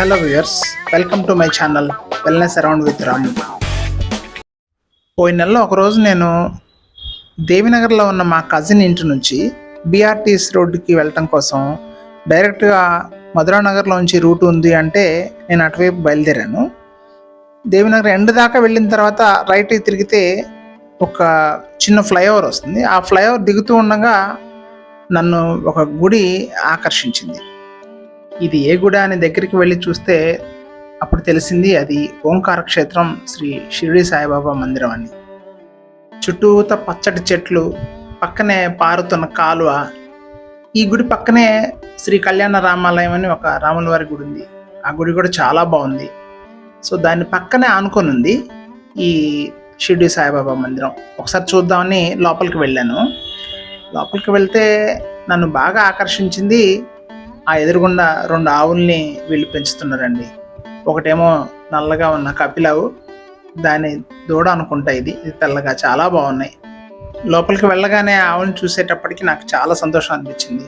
Hello viewers welcome to my channel wellness around with Ramu. పోయిన నెలలో ఒకరోజు నేను దేవినగర్లో ఉన్న మా కజిన్ ఇంటి నుంచి బీఆర్టీఎస్ రోడ్డుకి వెళ్ళటం కోసం డైరెక్ట్గా మధురానగర్లోంచి రూట్ ఉంది అంటే నేను అటువైపు బయలుదేరాను. దేవినగర్ ఎండ్ దాకా వెళ్ళిన తర్వాత రైట్ తిరిగితే ఒక చిన్న ఫ్లైఓవర్ వస్తుంది. ఆ ఫ్లైఓవర్ దిగుతూ ఉండగా నన్ను ఒక గుడి ఆకర్షించింది. ఇది ఏ గుడి అని దగ్గరికి వెళ్ళి చూస్తే అప్పుడు తెలిసింది అది ఓంకార క్షేత్రం శ్రీ షిరిడి సాయిబాబా మందిరం అని చుట్టూత పచ్చటి చెట్లు పక్కనే పారుతున్న కాలువ. ఈ గుడి పక్కనే శ్రీ కళ్యాణ రామాలయం అని ఒక రాముల వారి గుడి ఉంది. ఆ గుడి కూడా చాలా బాగుంది. సో దాని పక్కనే ఆనుకొని ఉంది ఈ షిరిడి సాయిబాబా మందిరం. ఒకసారి చూద్దామని లోపలికి వెళ్ళాను. లోపలికి వెళ్తే నన్ను బాగా ఆకర్షించింది ఆ ఎదురుగుండా రెండు ఆవుల్ని వీళ్ళు పెంచుతున్నారండి. ఒకటేమో నల్లగా ఉన్న కపిలావు దాని దూడ అనుకుంటా ఇది ఇది తెల్లగా చాలా బాగున్నాయి. లోపలికి వెళ్ళగానే ఆవుని చూసేటప్పటికి నాకు చాలా సంతోషం అనిపించింది.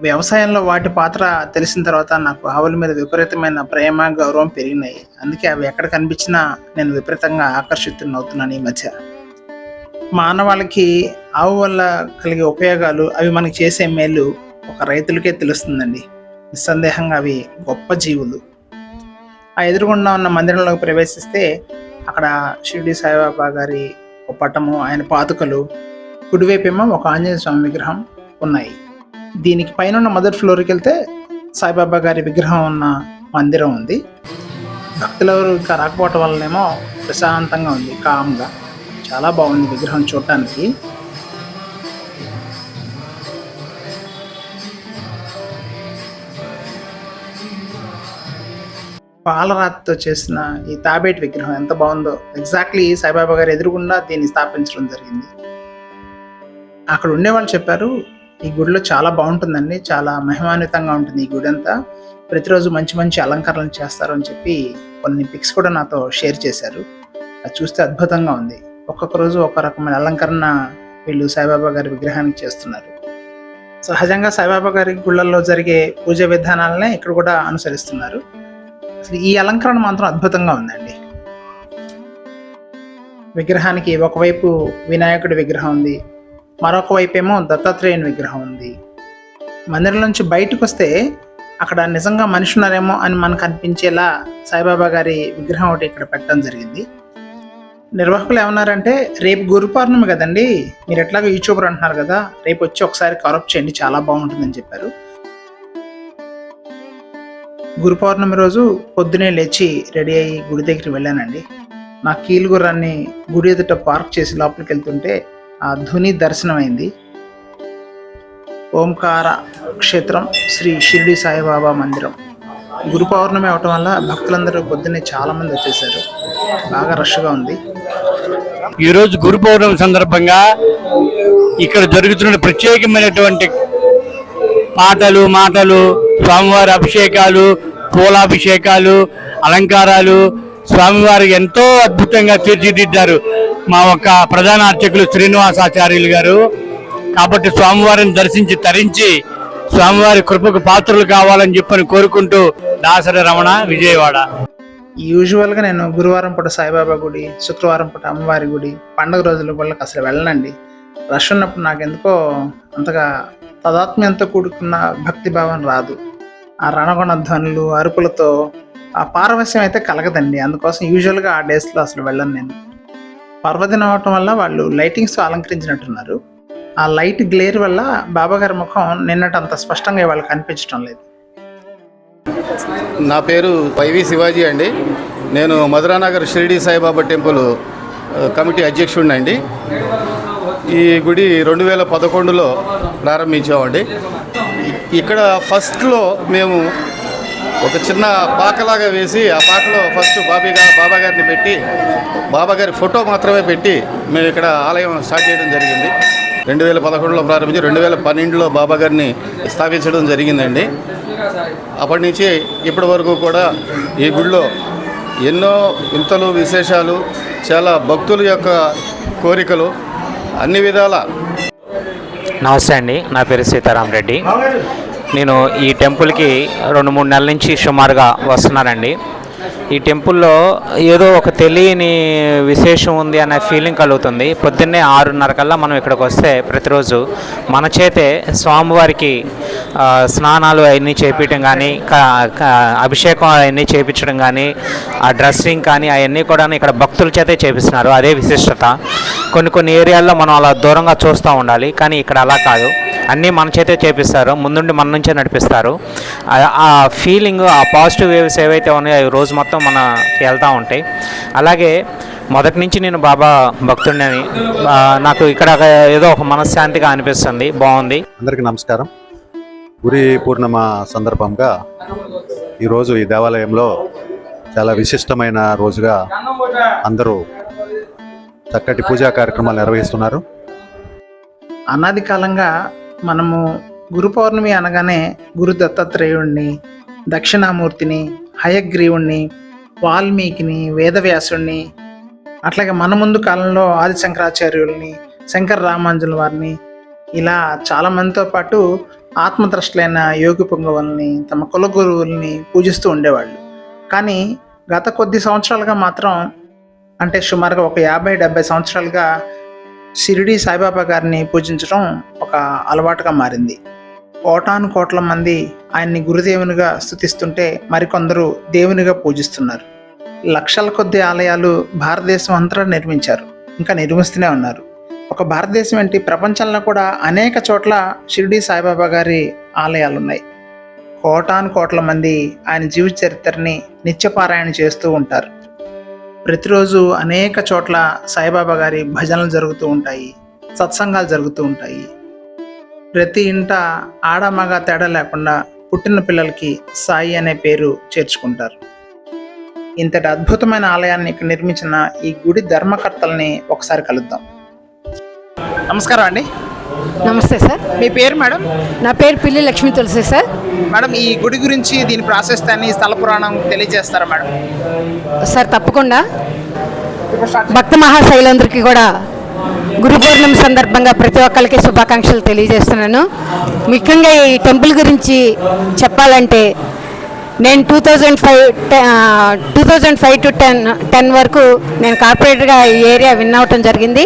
వ్యవసాయంలో వాటి పాత్ర తెలిసిన తర్వాత నాకు ఆవుల మీద విపరీతమైన ప్రేమ గౌరవం పెరిగినాయి. అందుకే అవి ఎక్కడ కనిపించినా నేను విపరీతంగా ఆకర్షితున్నవుతున్నాను ఈ మధ్య. మానవాళికి ఆవు వల్ల కలిగే ఉపయోగాలు అవి మనకి చేసే మేలు ఒక రైతులకే తెలుస్తుందండి. నిస్సందేహంగా అవి గొప్ప జీవులు. ఆ ఎదురుగుండా ఉన్న మందిరంలోకి ప్రవేశిస్తే అక్కడ షిరిడి సాయిబాబా గారి ఒక పటము ఆయన పాతుకలు కుడివైపేమో ఒక ఆంజనేయ స్వామి విగ్రహం ఉన్నాయి. దీనికి పైన ఉన్న మొదటి ఫ్లోర్కి వెళ్తే సాయిబాబా గారి విగ్రహం ఉన్న మందిరం ఉంది. భక్తులెవరు ఇంకా రాకపోవటం వల్లనేమో ప్రశాంతంగా ఉంది కామ్గా. చాలా బాగుంది విగ్రహం చూడటానికి పాలరాతితో చేసిన ఈ తాబేటి విగ్రహం ఎంత బాగుందో ఎగ్జాక్ట్లీ సాయిబాబా గారు ఎదురుగుండా దీన్ని స్థాపించడం జరిగింది. అక్కడ ఉండేవాళ్ళు చెప్పారు ఈ గుడిలో చాలా బాగుంటుందండి చాలా మహిమాన్వితంగా ఉంటుంది ఈ గుడి అంతా. ప్రతిరోజు మంచి మంచి అలంకరణలు చేస్తారు అని చెప్పి కొన్ని పిక్స్ కూడా నాతో షేర్ చేశారు. అది చూస్తే అద్భుతంగా ఉంది. ఒక్కొక్క రోజు ఒక రకమైన అలంకరణ వీళ్ళు సాయిబాబా గారి విగ్రహానికి చేస్తున్నారు. సహజంగా సాయిబాబా గారి గుళ్ళల్లో జరిగే పూజ విధానాలనే ఇక్కడ కూడా అనుసరిస్తున్నారు. ఈ అలంకరణ మాత్రం అద్భుతంగా ఉందండి. విగ్రహానికి ఒకవైపు వినాయకుడి విగ్రహం ఉంది మరొక వైపు ఏమో దత్తాత్రేయుని విగ్రహం ఉంది. మందిరం నుంచి బయటకు వస్తే అక్కడ నిజంగా మనిషి ఉన్నారేమో అని మనకు అనిపించేలా సాయిబాబా గారి విగ్రహం ఒకటి ఇక్కడ పెట్టడం జరిగింది. నిర్వాహకులు ఏమన్నారంటే రేపు గురు పౌర్ణమి కదండి మీరు ఎట్లాగో యూట్యూబర్ అంటున్నారు కదా రేపు వచ్చి ఒకసారి కరప్ట్ చేయండి చాలా బాగుంటుందని చెప్పారు. గురు పౌర్ణమి రోజు పొద్దునే లేచి రెడీ అయ్యి గుడి దగ్గరికి వెళ్ళానండి. నా కీలుగుర్రాన్ని గుడి ఎదుట పార్క్ చేసి లోపలికి వెళ్తుంటే ఆ ధ్వని దర్శనమైంది. ఓంకార క్షేత్రం శ్రీ షిరిడి సాయిబాబా మందిరం. గురు పౌర్ణమి అవటం వల్ల భక్తులందరూ పొద్దున్నే చాలామంది వచ్చేసారు బాగా రష్గా ఉంది. ఈరోజు గురు పౌర్ణమి సందర్భంగా ఇక్కడ జరుగుతున్న ప్రత్యేకమైనటువంటి పాటలు మాటలు స్వామివారి అభిషేకాలు పూలాభిషేకాలు అలంకారాలు. స్వామివారు ఎంతో అద్భుతంగా తీర్చిదిద్దారు. మా ఒక్క ప్రధాన అర్చకులు శ్రీనివాసాచార్యులు గారు. కాబట్టి స్వామివారిని దర్శించి తరించి స్వామివారి కృపకు పాత్రలు కావాలని చెప్పని కోరుకుంటూ దాసరి రమణ విజయవాడ. యూజువల్గా నేను గురువారం పూట సాయిబాబా గుడి శుక్రవారం పూట అమ్మవారి గుడి పండుగ రోజుల వాళ్ళకి అసలు వెళ్ళనండి. రష్ ఉన్నప్పుడు నాకు ఎందుకో అంతగా తదాత్మ్యంతో కూడుకున్న భక్తి భావం రాదు. ఆ రణగొణ ధ్వనులు అరుపులతో ఆ పారవశ్యం అయితే కలగదండి. అందుకోసం యూజువల్గా ఆ డేస్లో అసలు వెళ్ళను నేను. పర్వదినం అవటం వల్ల వాళ్ళు లైటింగ్స్తో అలంకరించినట్టున్నారు. ఆ లైట్ గ్లేర్ వల్ల బాబాగారి ముఖం నిన్నటంత స్పష్టంగా వాళ్ళకి కనిపించడం లేదు. నా పేరు వైవి శివాజీ అండి. నేను మధురానగర్ షిరిడి సాయిబాబా టెంపుల్ కమిటీ అధ్యక్షుడిని అండి ఈ గుడి రెండు వేల పదకొండులో ప్రారంభించామండి. ఇక్కడ ఫస్ట్లో మేము ఒక చిన్న పాకలాగా వేసి ఆ పాకలో ఫస్ట్ బాబీగా బాబా గారిని పెట్టి బాబా గారి ఫోటో మాత్రమే పెట్టి మేము ఇక్కడ ఆలయం స్టార్ట్ చేయడం జరిగింది. రెండు వేల పదకొండులో ప్రారంభించి రెండు వేల పన్నెండులో బాబా గారిని స్థాపించడం జరిగిందండి. అప్పటి నుంచి ఇప్పటి వరకు కూడా ఈ గుడిలో ఎన్నో వింతలు విశేషాలు చాలా భక్తుల యొక్క కోరికలు అన్ని విధాల నమస్తే అండి నా పేరు సీతారాం రెడ్డి. నేను ఈ టెంపుల్కి రెండు మూడు నెలల నుంచి సుమారుగా వస్తున్నానండి. ఈ టెంపుల్లో ఏదో ఒక తెలియని విశేషం ఉంది అనే ఫీలింగ్ కలుగుతుంది. పొద్దున్నే ఆరున్నర కల్లా మనం ఇక్కడికి వస్తే ప్రతిరోజు మన చేతే స్వామివారికి స్నానాలు అవన్నీ చేపించడం కానీ అభిషేకం అవన్నీ చేపించడం కానీ ఆ డ్రెస్సింగ్ కానీ అవన్నీ కూడా ఇక్కడ భక్తుల చేతే చేపిస్తున్నారు. అదే విశిష్టత. కొన్ని కొన్ని ఏరియాల్లో మనం అలా దూరంగా చూస్తూ ఉండాలి. కానీ ఇక్కడ అలా కాదు. అన్నీ మన చేతే చేపిస్తారు ముందుండి మన నుంచే నడిపిస్తారు. ఆ- ఫీలింగ్ ఆ పాజిటివ్ వేవ్స్ ఏవైతే ఉన్నాయో అవి రోజు మొత్తం మనకి వెళ్తూ ఉంటాయి. అలాగే మొదటి నుంచి నేను బాబా భక్తుడిని నాకు ఇక్కడ ఏదో ఒక మనశ్శాంతిగా అనిపిస్తుంది బాగుంది. అందరికీ నమస్కారం. గురి పూర్ణిమ సందర్భంగా ఈరోజు ఈ దేవాలయంలో చాలా విశిష్టమైన రోజుగా అందరూ చక్కటి పూజా కార్యక్రమాలు నిర్వహిస్తున్నారు. అనాది కాలంగా మనము గురు పౌర్ణమి అనగానే గురు దత్తాత్రేయుణ్ణి దక్షిణామూర్తిని హయగ్రీవుణ్ణి వాల్మీకిని వేదవ్యాసుణ్ణి అట్లాగే మన ముందు కాలంలో ఆది శంకరాచార్యుల్ని శంకర రామాంజుల వారిని ఇలా చాలా మందితో పాటు ఆత్మద్రష్టలైన యోగి పొంగవుల్ని తమ కుల గురువుల్ని పూజిస్తూ ఉండేవాళ్ళు. కానీ గత కొద్ది సంవత్సరాలుగా మాత్రం అంటే సుమారుగా ఒక యాభై డెబ్బై సంవత్సరాలుగా షిరిడి సాయిబాబా గారిని పూజించడం ఒక అలవాటుగా మారింది. కోటాను కోట్ల మంది ఆయన్ని గురుదేవునిగా స్థుతిస్తుంటే మరికొందరు దేవునిగా పూజిస్తున్నారు. లక్షల కొద్ది ఆలయాలు భారతదేశం అంతటా నిర్మించారు. ఇంకా నిర్మిస్తూనే ఉన్నారు. ఒక భారతదేశం ఏంటి? ప్రపంచంలో కూడా అనేక చోట్ల షిరిడి సాయిబాబా గారి ఆలయాలు ఉన్నాయి కోటాను కోట్ల మంది ఆయన జీవిత చరిత్రని నిత్యపారాయణ చేస్తూ ఉంటారు. ప్రతిరోజు అనేక చోట్ల సాయిబాబా గారి భజనలు జరుగుతూ ఉంటాయి సత్సంగాలు జరుగుతూ ఉంటాయి. ప్రతి ఇంట ఆడ మగ తేడా లేకుండా పుట్టిన పిల్లలకి సాయి అనే పేరు చేర్చుకుంటారు. ఇంతటి అద్భుతమైన ఆలయాన్ని ఇక్కడ నిర్మించిన ఈ గుడి ధర్మకర్తల్ని ఒకసారి కలుద్దాం. నమస్కారం అండి. నమస్తే సార్. మీ పేరు మేడం? నా పేరు పిల్లి లక్ష్మీ తులసి సార్. మేడం ఈ గుడి గురించి దీని ప్రాశస్తాన్ని స్థల పురాణం తెలియజేస్తారా మేడం? సార్ తప్పకుండా. భక్త మహాశైలందరికీ కూడా గురు పౌర్ణమి సందర్భంగా ప్రతి ఒక్కరికి శుభాకాంక్షలు తెలియజేస్తున్నాను. ముఖ్యంగా ఈ టెంపుల్ గురించి చెప్పాలంటే నేను two thousand five two thousand five to ten ten వరకు నేను కార్పొరేటర్గా ఈ ఏరియా విన్ అవటం జరిగింది.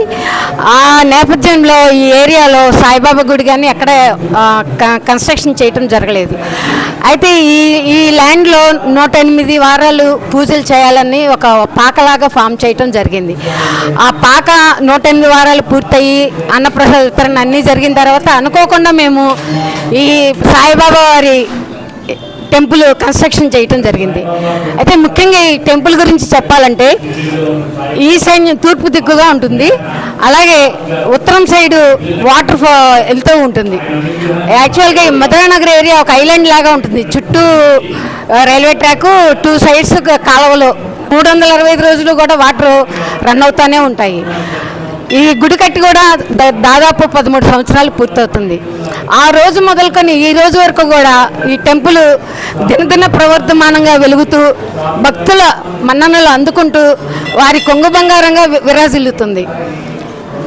ఆ నేపథ్యంలో ఈ ఏరియాలో సాయిబాబా గుడి కానీ ఎక్కడ క- కన్స్ట్రక్షన్ చేయటం జరగలేదు. అయితే ఈ ఈ ల్యాండ్లో నూట ఎనిమిది వారాలు పూజలు చేయాలని ఒక పాకలాగా ఫామ్ చేయటం జరిగింది. ఆ పాక నూట ఎనిమిది వారాలు పూర్తయి అన్నప్రసాద వితరణ అన్నీ జరిగిన తర్వాత అనుకోకుండా మేము ఈ సాయిబాబా వారి టెంపుల్ కన్స్ట్రక్షన్ చేయటం జరిగింది. అయితే ముఖ్యంగా ఈ టెంపుల్ గురించి చెప్పాలంటే ఈ తూర్పు దిక్కుగా ఉంటుంది. అలాగే ఉత్తరం సైడు వాటర్ ఫా వెళ్తూ ఉంటుంది. యాక్చువల్గా ఈ మధురానగర్ ఏరియా ఒక ఐలాండ్ లాగా ఉంటుంది. చుట్టూ రైల్వే ట్రాక్ టూ సైడ్స్ కాలువలు. మూడు వందల అరవై ఐదు రోజులు కూడా వాటర్ రన్ అవుతూనే ఉంటాయి. ఈ గుడి కట్టి కూడా దా- దాదాపు పదమూడు సంవత్సరాలు పూర్తవుతుంది. ఆ రోజు మొదలుకొని ఈ రోజు వరకు కూడా ఈ టెంపుల్ దినదిన ప్రవర్తమానంగా వెలుగుతూ భక్తుల మన్ననలు అందుకుంటూ వారి కొంగు బంగారంగా విరాజిల్లుతుంది.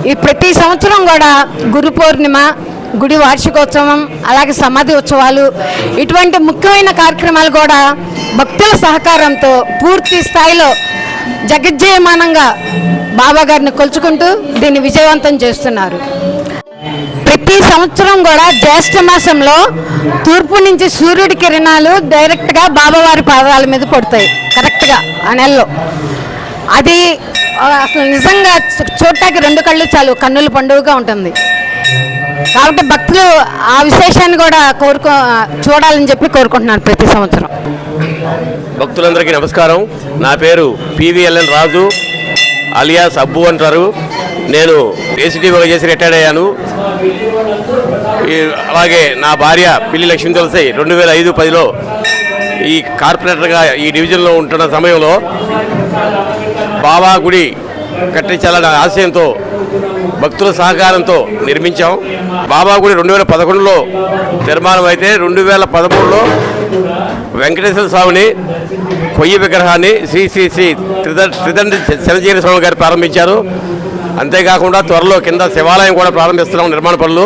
ఈ ప్రతి సంవత్సరం కూడా గురు పౌర్ణిమ గుడి వార్షికోత్సవం అలాగే సమాధి ఉత్సవాలు ఇటువంటి ముఖ్యమైన కార్యక్రమాలు కూడా భక్తుల సహకారంతో పూర్తి స్థాయిలో జగజ్జయమానంగా బాబాగారిని కొలుచుకుంటూ దీన్ని విజయవంతం చేస్తున్నారు. ప్రతి సంవత్సరం కూడా జ్యేష్ఠ మాసంలో తూర్పు నుంచి సూర్యుడి కిరణాలు డైరెక్ట్గా బాబావారి పాదాల మీద పడతాయి. కరెక్ట్గా ఆ నెలలో. అది అసలు నిజంగా చూడటానికి రెండు కళ్ళు చాలు కన్నుల పండుగగా ఉంటుంది. కాబట్టి భక్తులు ఆ విశేషాన్ని కూడా కోరుకో చూడాలని చెప్పి కోరుకుంటున్నాను ప్రతి సంవత్సరం. భక్తులందరికీ నమస్కారం. నా పేరు పివిఎల్ఎన్ రాజు అలియాస్ అబ్బు అంటారు. నేను ఏసీటీవీగా చేసి రిటైర్డ్ అయ్యాను. అలాగే నా భార్య పిల్లి లక్ష్మీ తులసి రెండు వేల ఐదు పదిలో ఈ కార్పొరేటర్గా ఈ డివిజన్లో ఉంటున్న సమయంలో బాబా గుడి కట్టించాలనే ఆశయంతో భక్తుల సహకారంతో నిర్మించాం. బాబా గుడి రెండు వేల పదకొండులో నిర్మాణం అయితే రెండు వేల పదమూడులో వెంకటేశ్వర స్వామిని కొయ్యి విగ్రహాన్ని శ్రీ శ్రీ శ్రీ త్రిదండ్రి త్రిదండి చిరంజీవి స్వామి గారు ప్రారంభించారు. అంతేకాకుండా త్వరలో కింద శివాలయం కూడా ప్రారంభిస్తున్నాం నిర్మాణ పనులు.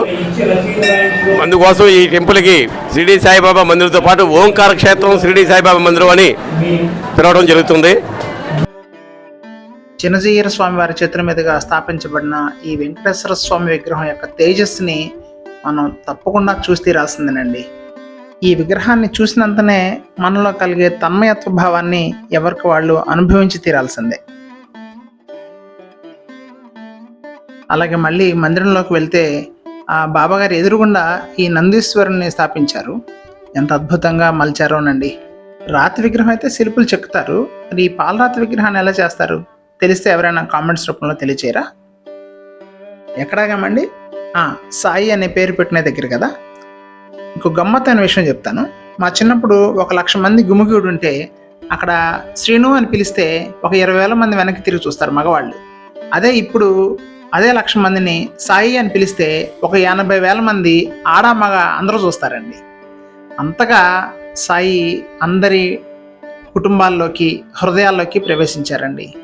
అందుకోసం ఈ టెంపుల్కి షిరిడి సాయిబాబా మందిరంతో పాటు ఓంకార క్షేత్రం షిరిడి సాయిబాబా మందిరం అని పిలవడం జరుగుతుంది. చిన్నజీయర స్వామి వారి చిత్రం మీదుగా స్థాపించబడిన ఈ వెంకటేశ్వర స్వామి విగ్రహం యొక్క తేజస్సుని మనం తప్పకుండా చూసి రాసిందేనండి ఈ విగ్రహాన్ని చూసినంతనే మనలో కలిగే తన్మయత్వ భావాన్ని ఎవరికి వాళ్ళు అనుభవించి తీరాల్సిందే. అలాగే మళ్ళీ మందిరంలోకి వెళ్తే ఆ బాబాగారు ఎదురుగుండా ఈ నందీశ్వరుని స్థాపించారు. ఎంత అద్భుతంగా మలిచారోనండి రాతి విగ్రహం అయితే శిల్పులు చెక్కుతారు. మరి ఈ పాలరాతి విగ్రహాన్ని ఎలా చేస్తారు? తెలిస్తే ఎవరైనా కామెంట్స్ రూపంలో తెలియచేయరా? ఎక్కడాగామండి సాయి అనే పేరు పెట్టిన దగ్గర కదా? ఇంకో గమ్మత్తైన విషయం చెప్తాను. మా చిన్నప్పుడు ఒక లక్ష మంది గుమిగూడు ఉంటే అక్కడ శ్రీను అని పిలిస్తే ఒక ఇరవై వేల మంది వెనక్కి తిరిగి చూస్తారు మగవాళ్ళు. అదే ఇప్పుడు అదే లక్ష మందిని సాయి అని పిలిస్తే ఒక ఎనభై వేల మంది ఆడ మగ అందరూ చూస్తారండి. అంతగా సాయి అందరి కుటుంబాల్లోకి హృదయాల్లోకి ప్రవేశించారండి.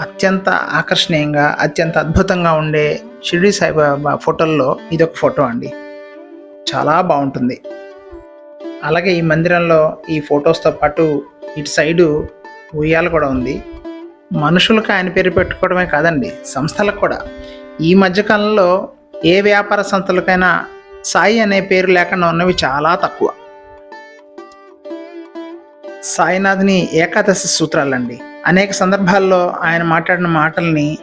అత్యంత ఆకర్షణీయంగా అత్యంత అద్భుతంగా ఉండే షిరిడి సాయిబాబా ఫోటోల్లో ఇదొక ఫోటో అండి. చాలా బాగుంటుంది. అలాగే ఈ మందిరంలో ఈ ఫొటోస్తో పాటు ఇటు సైడు ఉయ్యాల కూడా ఉంది. మనుషులకు ఆయన పేరు పెట్టుకోవడమే కాదండి సంస్థలకు కూడా. ఈ మధ్యకాలంలో ఏ వ్యాపార సంస్థలకైనా సాయి అనే పేరు లేకుండా ఉన్నవి చాలా తక్కువ. సాయినాథ్ని ఏకాదశి సూత్రాలండి. అనేక సందర్భాల్లో ఆయన మాట్లాడిన మాటల్ని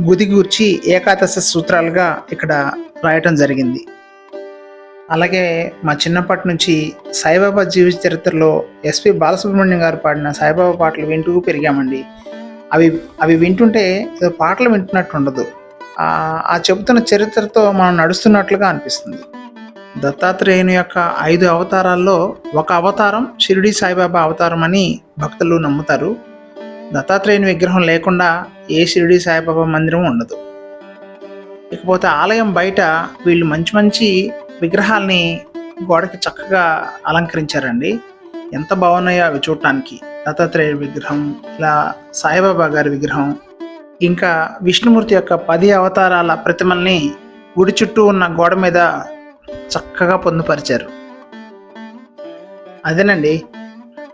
గుదిగూర్చి ఏకాదశి సూత్రాలుగా ఇక్కడ రాయటం జరిగింది. అలాగే మా చిన్నప్పటి నుంచి సాయిబాబా జీవిత చరిత్రలో ఎస్పి బాలసుబ్రహ్మణ్యం గారు పాడిన సాయిబాబా పాటలు వింటూ పెరిగామండి. అవి అవి వింటుంటే ఏదో పాటలు వింటున్నట్టు ఉండదు. ఆ- చెబుతున్న చరిత్రతో మనం నడుస్తున్నట్లుగా అనిపిస్తుంది. దత్తాత్రేయుని యొక్క ఐదు అవతారాల్లో ఒక అవతారం షిరిడి సాయిబాబా అవతారం అని భక్తులు నమ్ముతారు. దత్తాత్రేయుని విగ్రహం లేకుండా ఏ షిరిడి సాయిబాబా మందిరం ఉండదు. ఇకపోతే ఆలయం బయట వీళ్ళు మంచి మంచి విగ్రహాల్ని గోడకి చక్కగా అలంకరించారండి. ఎంత బాగున్నాయో అవి చూడటానికి. దత్తాత్రేయ విగ్రహం ఇలా సాయిబాబా గారి విగ్రహం ఇంకా విష్ణుమూర్తి యొక్క పది అవతారాల ప్రతిమల్ని గుడి చుట్టూ ఉన్న గోడ మీద చక్కగా పొందుపరిచారు. అదేనండి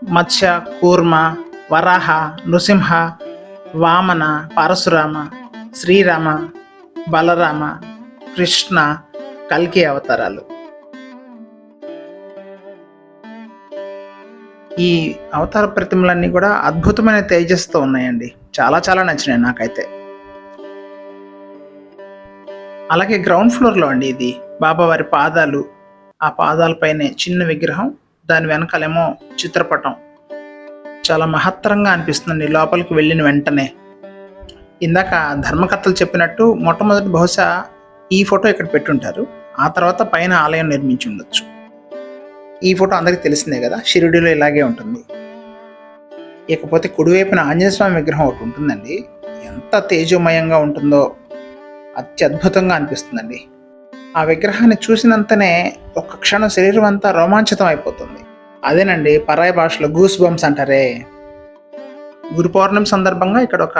మత్స్య కూర్మ వరాహ నృసింహ వామన పరశురామ శ్రీరామ బలరామ కృష్ణ కల్కి అవతారాలు. ఈ అవతార ప్రతిమలన్నీ కూడా అద్భుతమైన తేజస్తో ఉన్నాయండి. చాలా చాలా నచ్చినాయి నాకైతే. అలాగే గ్రౌండ్ ఫ్లోర్లో అండి ఇది. బాబావారి పాదాలు ఆ పాదాలపైనే చిన్న విగ్రహం దాని వెనకాలేమో చిత్రపటం. చాలా మహత్తరంగా అనిపిస్తుంది లోపలికి వెళ్ళిన వెంటనే. ఇందాక ధర్మకర్తలు చెప్పినట్టు మొట్టమొదటి బహుశా ఈ ఫోటో ఇక్కడ పెట్టుంటారు. ఆ తర్వాత పైన ఆలయం నిర్మించి ఉండొచ్చు. ఈ ఫోటో అందరికీ తెలిసిందే కదా? షిరిడిలో ఇలాగే ఉంటుంది. ఇకపోతే కుడివైపున ఆంజనేయ స్వామి విగ్రహం ఒకటి ఉంటుందండి. ఎంత తేజోమయంగా ఉంటుందో అత్యద్భుతంగా అనిపిస్తుందండి. ఆ విగ్రహాన్ని చూసినంతనే ఒక్క క్షణం శరీరం అంతా రోమాంచితం అయిపోతుంది. అదేనండి పరాయి భాషలో గూస్ బంప్స్ అంటారే. గురు పౌర్ణమి సందర్భంగా ఇక్కడ ఒక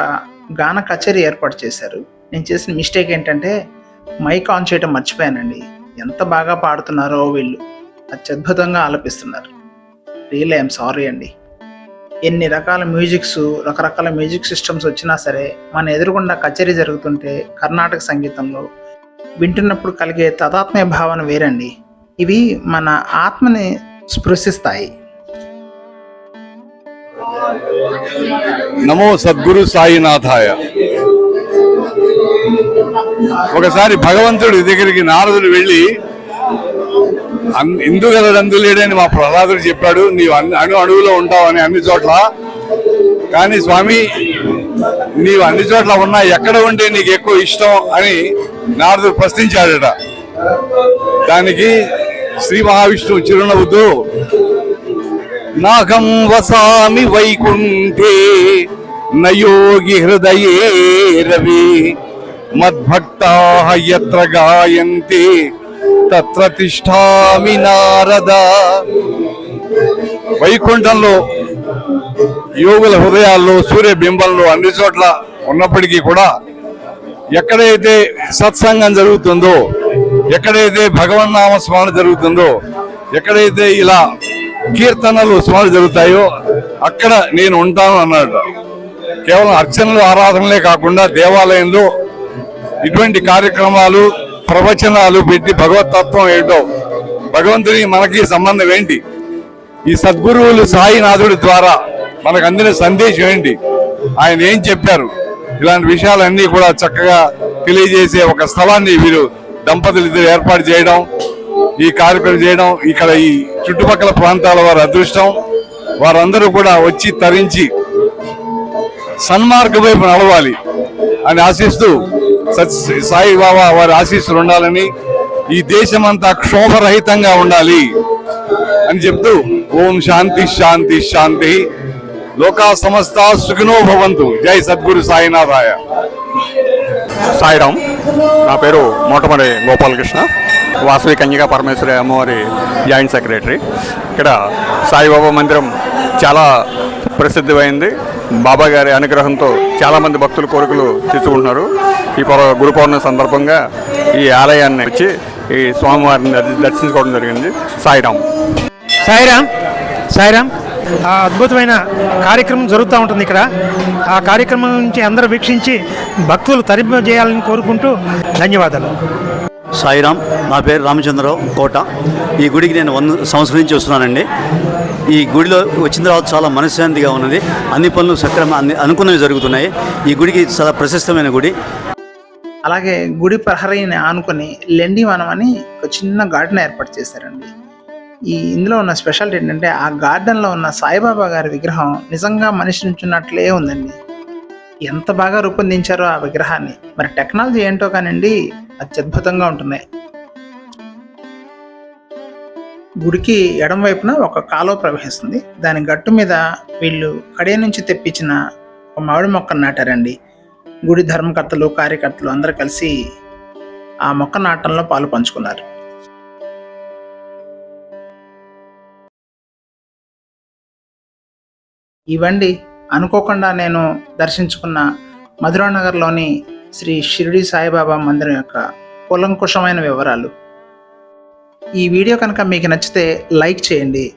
గాన కచేరీ ఏర్పాటు చేశారు. నేను చేసిన మిస్టేక్ ఏంటంటే మైక్ ఆన్ చేయడం మర్చిపోయానండి. ఎంత బాగా పాడుతున్నారో వీళ్ళు. అత్యద్భుతంగా ఆలపిస్తున్నారు. రియల్ ఐఎమ్ సారీ అండి. ఎన్ని రకాల మ్యూజిక్స్ రకరకాల మ్యూజిక్ సిస్టమ్స్ వచ్చినా సరే మన ఎదురుగుండా కచేరీ జరుగుతుంటే కర్ణాటక సంగీతంలో వింటున్నప్పుడు కలిగే తదాత్మయ భావన వేరండి. ఇవి మన ఆత్మని స్పృశిస్తాయి. నమో సద్గురు సాయినాథాయ. ఒకసారి భగవంతుడి దగ్గరికి నారదుడు వెళ్ళి అన్- ఇందుగలడు లేడని మా ప్రహ్లాదుడు చెప్పాడు నీవు అణు అణువులో ఉంటావని అన్ని చోట్ల. కానీ స్వామి నీవు అన్ని చోట్ల ఉన్నా ఎక్కడ ఉంటే నీకు ఎక్కువ ఇష్టం అని నారదుడు ప్రశ్నించాడట. దానికి శ్రీ మహావిష్ణువు చిరునవ్వుతూ నాగం వసామి వైకుంఠే నయోగి హృదయే రవి మద్భక్తా యత్ర తత్ర తిష్టామి నారద. వైకుంఠంలో యోగుల హృదయాల్లో సూర్య బింబంలో అన్ని చోట్ల ఉన్నప్పటికీ కూడా ఎక్కడైతే సత్సంగం జరుగుతుందో ఎక్కడైతే భగవన్నామ స్మరణ జరుగుతుందో ఎక్కడైతే ఇలా కీర్తనలు స్మరణ జరుగుతాయో అక్కడ నేను ఉంటాను అన్నాడు. కేవలం అర్చనలు ఆరాధనలే కాకుండా దేవాలయంలో ఇటువంటి కార్యక్రమాలు ప్రవచనాలు పెట్టి భగవతత్వం ఏంటో భగవంతుని మనకి సంబంధం ఏంటి? ఈ సద్గురువులు సాయినాథుడి ద్వారా మనకు అందిన సందేశం ఏంటి? ఆయన ఏం చెప్పారు? ఇలాంటి విషయాలన్నీ కూడా చక్కగా తెలియజేసే ఒక స్థలాన్ని వీరు దంపతులు ఇద్దరు ఏర్పాటు చేయడం ఈ కార్యక్రమం చేయడం ఇక్కడ ఈ చుట్టుపక్కల ప్రాంతాల వారి అదృష్టం వారందరూ కూడా వచ్చి తరించి సన్మార్గ వైపు నడవాలి అని ఆశిస్తూ సత్ వారి ఆశీస్సులు ఉండాలని ఈ దేశమంతా క్షోభరహితంగా ఉండాలి అని చెప్తూ ఓం శాంతి శాంతి శాంతి లోకా సమస్త సుఖినో భవంతు. జై సద్గురు సాయినాథాయ. సాయిరామ్ నా పేరు మోటమరి గోపాలకృష్ణ. వాసవి కన్యగా పరమేశ్వరి అమ్మవారి జాయింట్ సెక్రటరీ. ఇక్కడ సాయిబాబా మందిరం చాలా ప్రసిద్ధమైంది. బాబా గారి అనుగ్రహంతో చాలామంది భక్తులు కోరికలు తీర్చుకుంటున్నారు. ఈ పౌర- గురు పౌర్ణమి సందర్భంగా ఈ ఆలయాన్ని వచ్చి ఈ స్వామివారిని దర్శ- దర్శించుకోవడం జరిగింది. సాయిరామ్. సాయిరామ్. సాయిరామ్. ఆ అద్భుతమైన కార్యక్రమం జరుగుతూ ఉంటుంది ఇక్కడ. ఆ కార్యక్రమం నుంచి అందరూ వీక్షించి భక్తులు తరింపజేయాలని కోరుకుంటూ ధన్యవాదాలు. సాయిరామ్ నా పేరు రామచంద్రరావు కోట. ఈ గుడికి నేను వంద సంవత్సరం నుంచి వస్తున్నానండి. ఈ గుడిలో వచ్చిన తర్వాత చాలా మనశ్శాంతిగా ఉన్నది. అన్ని పనులు సక్రమ అన్ని అనుకున్నవి జరుగుతున్నాయి. ఈ గుడికి చాలా ప్రశస్తమైన గుడి. అలాగే గుడి ప్రహరీని ఆనుకొని లెండివనం అని ఒక చిన్న గార్డెన్ ఏర్పాటు చేశారండి. ఈ ఇందులో ఉన్న స్పెషాలిటీ ఏంటంటే ఆ గార్డెన్లో ఉన్న సాయిబాబా గారి విగ్రహం నిజంగా మనిషి నుంచున్నట్లే ఉందండి. ఎంత బాగా రూపొందించారో ఆ విగ్రహాన్ని. మరి టెక్నాలజీ ఏంటో కానివ్వండి అత్యద్భుతంగా ఉంటున్నాయి. గుడికి ఎడం వైపున ఒక కాలువ ప్రవహిస్తుంది. దాని గట్టు మీద వీళ్ళు కడియ నుంచి తెప్పించిన ఒక మామిడి మొక్కను నాటారండి. గుడి ధర్మకర్తలు కార్యకర్తలు అందరూ కలిసి ఆ మొక్క నాటంలో పాలు పంచుకున్నారు. ఇవండి అనుకోకుండా నేను దర్శించుకున్న మధురానగర్లోని శ్రీ షిరిడి సాయిబాబా మందిరం యొక్క కులంకుషమైన వివరాలు. ఈ వీడియో కనుక మీకు నచ్చితే లైక్ చేయండి.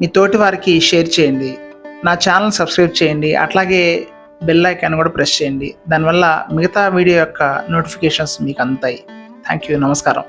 మీ తోటి వారికి షేర్ చేయండి. నా ఛానల్ సబ్స్క్రైబ్ చేయండి. అట్లాగే బెల్ ఐకాన్ కూడా ప్రెస్ చేయండి. దానివల్ల మిగతా వీడియో యొక్క నోటిఫికేషన్స్ మీకు అందుతాయి. థ్యాంక్ యూ నమస్కారం.